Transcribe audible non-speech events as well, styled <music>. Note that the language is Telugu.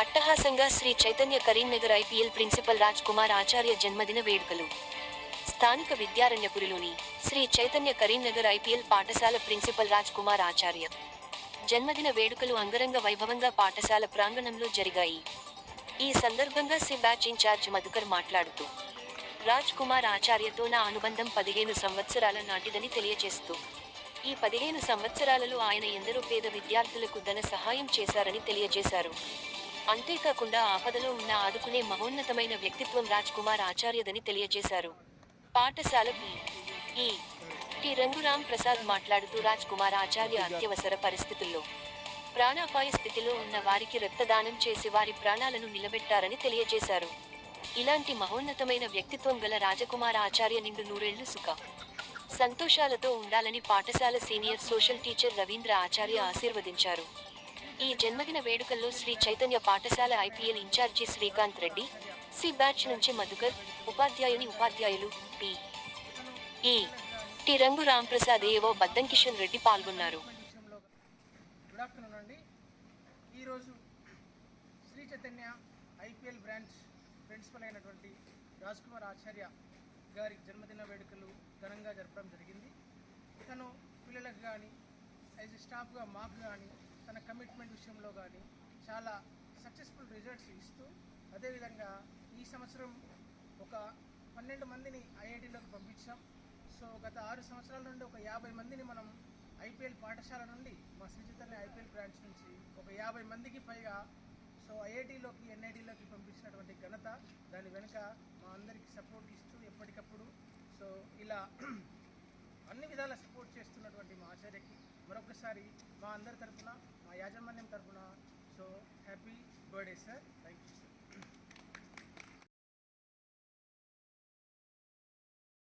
అట్టహాసంగా శ్రీ చైతన్య కరీంనగర్ ఐపీఎల్ ప్రిన్సిపల్ రాజ్ కుమార్ ఆచార్య జన్మదిన వేడుకలు. స్థానిక విద్యారణ్యపురిలోని శ్రీ చైతన్య కరీంనగర్ ఐపీఎల్ పాఠశాల ప్రిన్సిపల్ రాజ్ కుమార్ ఆచార్య. జన్మదిన వేడుకలు అంగరంగ వైభవంగా పాఠశాల ప్రాంగణంలో జరిగాయి. ఈ సందర్భంగా సి బ్యాచ్ ఇన్ఛార్జ్ మధుకర్ మాట్లాడుతూ రాజ్ కుమార్ ఆచార్యతో నా అనుబంధం పదిహేను సంవత్సరాల నాటిదని తెలియజేస్తూ ఈ పదిహేను సంవత్సరాలలో ఆయన ఎందరో పేద విద్యార్థులకు ధన సహాయం చేశారని తెలియజేశారు. అంతేకాకుండా ఆపదలో ఉన్న ఆదుకునే మహోన్నతమైన వ్యక్తిత్వం రాజ్ కుమార్ ఆచార్యదని తెలియజేశారు. పాఠశాల ఈ. టి. రంగురామ్ ప్రసాద్ మాట్లాడుతూ రాజ్ కుమార్ ఆచార్య అత్యవసర పరిస్థితుల్లో ప్రాణాపాయ స్థితిలో ఉన్న వారికి రక్తదానం చేసి వారి ప్రాణాలను నిలబెట్టారని తెలియజేశారు. ఇలాంటి మహోన్నతమైన వ్యక్తిత్వం గల రాజకుమార ఆచార్య నిండు నూరేళ్ళు సుఖ సంతోషాలతో ఉండాలని పాఠశాల senior social teacher Ravindra Acharya ఆశీర్వదించారు. ఈ జన్మదిన వేడుకల్లో శ్రీ చైతన్య పాఠశాల IPL incharge Srikanth Reddy C batch నుంచి మధుకర్ ఉపాధ్యాయుని ఉపాధ్యాయులు పి. ఈ టి రంగు రాంప్రసాద్ ఏవో బద్దం కిషన్ రెడ్డి పాల్గొన్నారు. గుడ్ ఆఫ్టర్నూన్ అండి. ఈరోజు Sri Chaitanya IPL branch principal అయినటువంటి రాజ్ కుమార్ ఆచార్య గారి జన్మదిన వేడుకలు ఘనంగా జరపడం జరిగింది. తను పిల్లలకు కానీ యాజ్ స్టాఫ్గా మాకు కానీ తన కమిట్మెంట్ విషయంలో కానీ చాలా సక్సెస్ఫుల్ రిజల్ట్స్ ఇస్తూ అదేవిధంగా ఈ సంవత్సరం ఒక పన్నెండు మందిని ఐఐటీలోకి పంపించాం. సో గత ఆరు సంవత్సరాల నుండి ఒక యాభై మందిని మనం ఐపీఎల్ పాఠశాల నుండి మా శ్రీ ఐపీఎల్ బ్రాంచ్ నుంచి ఒక యాభై మందికి పైగా సో ఐఐటీలోకి ఎన్ఐటీలోకి పంపించినటువంటి ఘనత దాని వెనుక మా అందరికీ సపోర్ట్ ఇస్తూ ఎప్పటికప్పుడు. సో ఇలా <clears throat> అన్ని విధాల సపోర్ట్ చేస్తున్నటువంటి మా ఆచార్యకి మరొకసారి మా అందరి తరపున మా యాజమాన్యం తరపున. So happy birthday sir thank you